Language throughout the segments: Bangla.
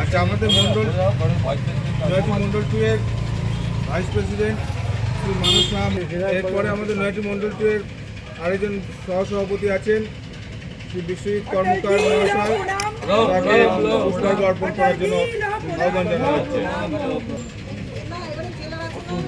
আচ্ছা আমাদের মন্ডল, নয়টি মন্ডল ভাইস প্রেসিডেন্ট শ্রী মানুষ নাম। এরপরে আমাদের নয়টি মন্ডল টু এর আরেকজন সহসভাপতি আছেন শ্রী বিশ্বজিৎ কর্মকার মহাশয়। অর্পণ করার জন্য আহ্বান জানা হচ্ছে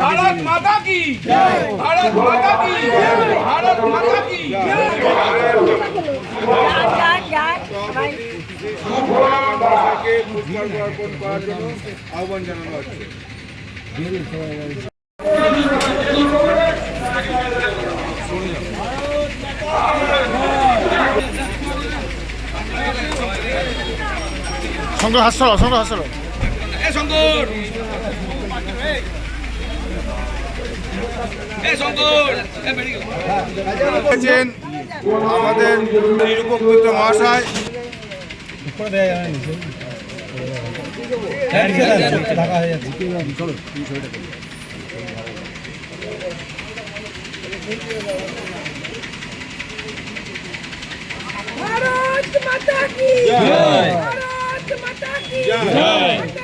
ভারত মাতা কি? ভারত মাতা কি? ভারত মাতা কি? আহ্বান জানানো সংগ্রহ হাসল সংগ্রহ হাসল শঙ্কর। আমাদের নিরুপকৃত মহাশয়। ভারত মাতা কি? জয়। ভারত মাতা কি? জয়।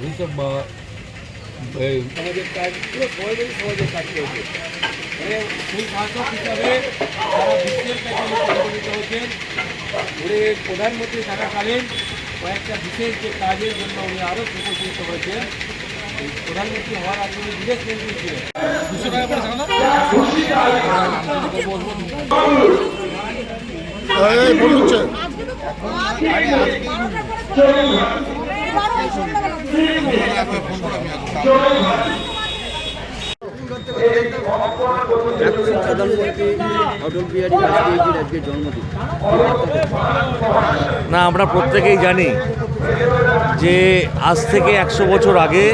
উনিশশো বা- এই সমাজের কাজ পুরো সমাজের সমাজের কাজ করেছে। মানে সেই শাসক হিসাবে সারা বিশ্বের কাছে পরিগণিত হয়েছেন উনি প্রধানমন্ত্রী থাকাকালীন কয়েকটা বিশেষ যে কাজের জন্য উনি আরও সুপ্রতিষ্ঠিত হয়েছেন প্রধানমন্ত্রী হওয়ার আগে উনি বিদেশ মন্ত্রী ছিলেন দুশো টাকা করে জানো না আমরা প্রত্যেকেই জানি যে আজ থেকে একশো বছর আগে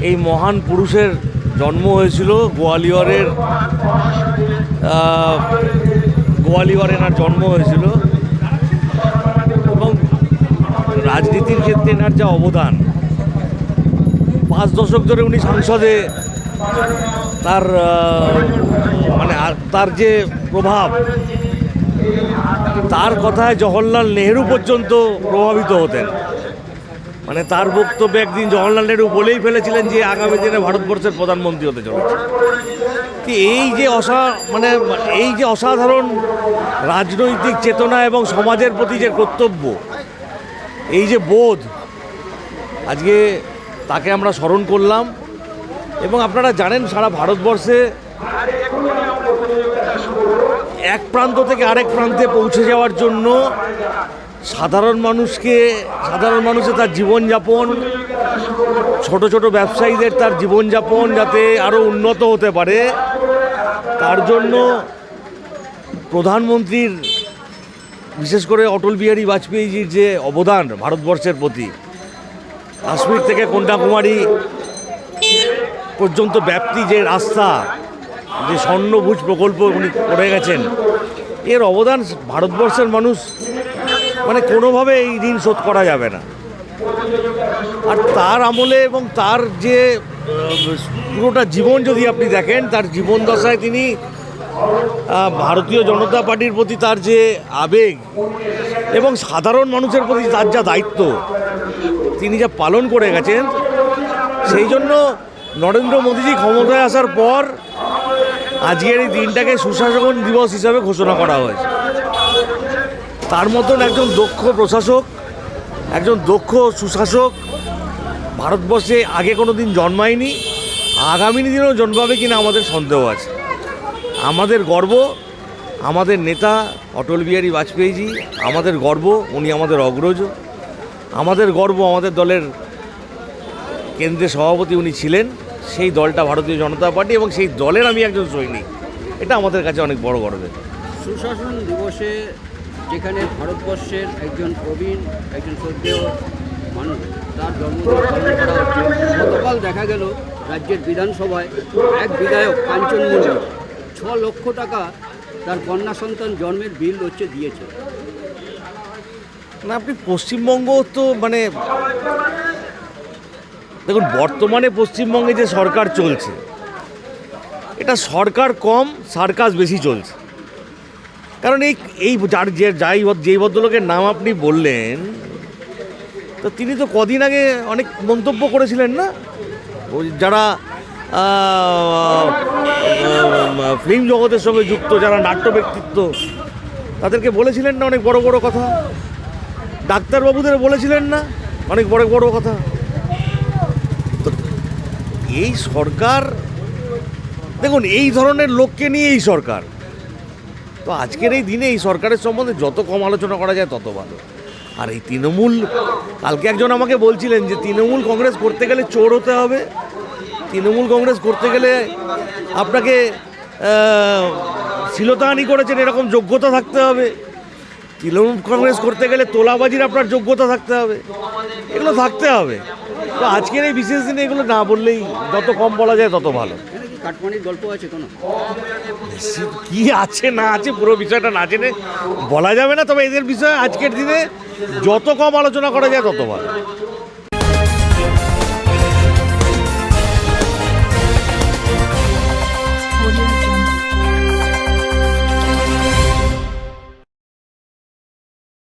এই মহান পুরুষের জন্ম হয়েছিল গোয়ালিয়রের আহ, গোয়ালিয়রে এনার জন্ম হয়েছিল এবং রাজনীতির ক্ষেত্রে এনার যা অবদান, পাঁচ দশক ধরে উনি সংসদে তার মানে তার যে প্রভাব, তার কথায় জওহরলাল নেহেরু পর্যন্ত প্রভাবিত হতেন। মানে তার বক্তব্যে একদিন জওহরলাল নেহরু বলেই ফেলেছিলেন যে আগামী দিনে ভারতবর্ষের প্রধানমন্ত্রী হতে চলেছে। এই যে অসা মানে এই যে অসাধারণ রাজনৈতিক চেতনা এবং সমাজের প্রতি যে কর্তব্য এই যে বোধ, আজকে তাকে আমরা স্মরণ করলাম এবং আপনারা জানেন সারা ভারতবর্ষে এক প্রান্ত থেকে আরেক প্রান্তে পৌঁছে যাওয়ার জন্য সাধারণ মানুষকে, সাধারণ মানুষের তার জীবনযাপন, ছোট ছোট ব্যবসায়ীদের তার জীবনযাপন যাতে আরও উন্নত হতে পারে, তার জন্য প্রধানমন্ত্রীর বিশেষ করে অটল বিহারী বাজপেয়ীজির যে অবদান ভারতবর্ষের প্রতি, কাশ্মীর থেকে কন্যাকুমারী পর্যন্ত ব্যাপ্তি যে রাস্তা, যে স্বর্ণভুজ প্রকল্প উনি করে গেছেন, এর অবদান ভারতবর্ষের মানুষ মানে কোনোভাবে এই ঋণ শোধ করা যাবে না। আর তার আমলে এবং তার যে পুরোটা জীবন যদি আপনি দেখেন, তার জীবন দশায় তিনি ভারতীয় জনতা পার্টির প্রতি তার যে আবেগ এবং সাধারণ মানুষের প্রতি তার যা দায়িত্ব, তিনি যা পালন করে গেছেন, সেই জন্য নরেন্দ্র মোদীজি ক্ষমতায় আসার পর আজকের এই দিনটাকে সুশাসন দিবস হিসাবে ঘোষণা করা হয়েছে। তার মতন একজন দক্ষ প্রশাসক, একজন দক্ষ সুশাসক ভারতবর্ষে আগে কোনো দিন জন্মায়নি, আগামী দিনেও জন্মাবে কিনা আমাদের সন্দেহ আছে। আমাদের গর্ব, আমাদের নেতা অটল বিহারী বাজপেয়ীজি, আমাদের গর্ব, উনি আমাদের অগ্রজ। আমাদের গর্ব আমাদের দলের কেন্দ্রের সভাপতি উনি ছিলেন, সেই দলটা ভারতীয় জনতা পার্টি এবং সেই দলের আমি একজন সৈনিক। এটা আমাদের কাছে অনেক বড় গর্বের। সুশাসন দিবসে যেখানে ভারতবর্ষের একজন প্রবীণ, একজন শ্রদ্ধেয় মানুষ, তার জন্মদিন গতকাল দেখা গেল রাজ্যের বিধানসভায় এক বিধায়ক কাঞ্চন মল্লিক ছ লক্ষ টাকা তার কন্যা সন্তান জন্মের বিল হচ্ছে দিয়েছে। না, আপনি পশ্চিমবঙ্গ তো মানে দেখুন, বর্তমানে পশ্চিমবঙ্গে যে সরকার চলছে, এটা সরকার কম, সার্কাস বেশি চলছে। কারণ এই এই যার যে, যাই যেই ভদ্রলোকের নাম আপনি বললেন, তো তিনি তো কদিন আগে অনেক মন্তব্য করেছিলেন না? যারা ফিল্ম জগতের সঙ্গে যুক্ত, যারা নাট্য ব্যক্তিত্ব, তাদেরকে বলেছিলেন না অনেক বড় বড় কথা? ডাক্তারবাবুদের বলেছিলেন না অনেক বড় বড় কথা? তো এই সরকার, দেখুন, এই ধরনের লোককে নিয়ে এই সরকার। তো আজকের এই দিনে এই সরকারের সম্বন্ধে যত কম আলোচনা করা যায়, তত ভালো। আর এই তৃণমূল, কালকে একজন আমাকে বলছিলেন যে, তৃণমূল কংগ্রেস করতে গেলে চোর হতে হবে। তৃণমূল কংগ্রেস করতে গেলে আপনাকে শ্লীলতাহানি করেছেন এরকম যোগ্যতা থাকতে হবে। তৃণমূল কংগ্রেস করতে গেলে তোলাবাজির আপনার যোগ্যতা থাকতে হবে। এগুলো থাকতে হবে। তো আজকের এই বিশেষ দিনে এগুলো না বললেই যত কম বলা যায় তত ভালো। এখানে গল্প আছে কোনো? কি আছে না আছে পুরো বিষয়টা না জেনে বলা যাবে না তবে এদের বিষয়ে আজকের দিনে যত কম আলোচনা করা যায় তত ভালো।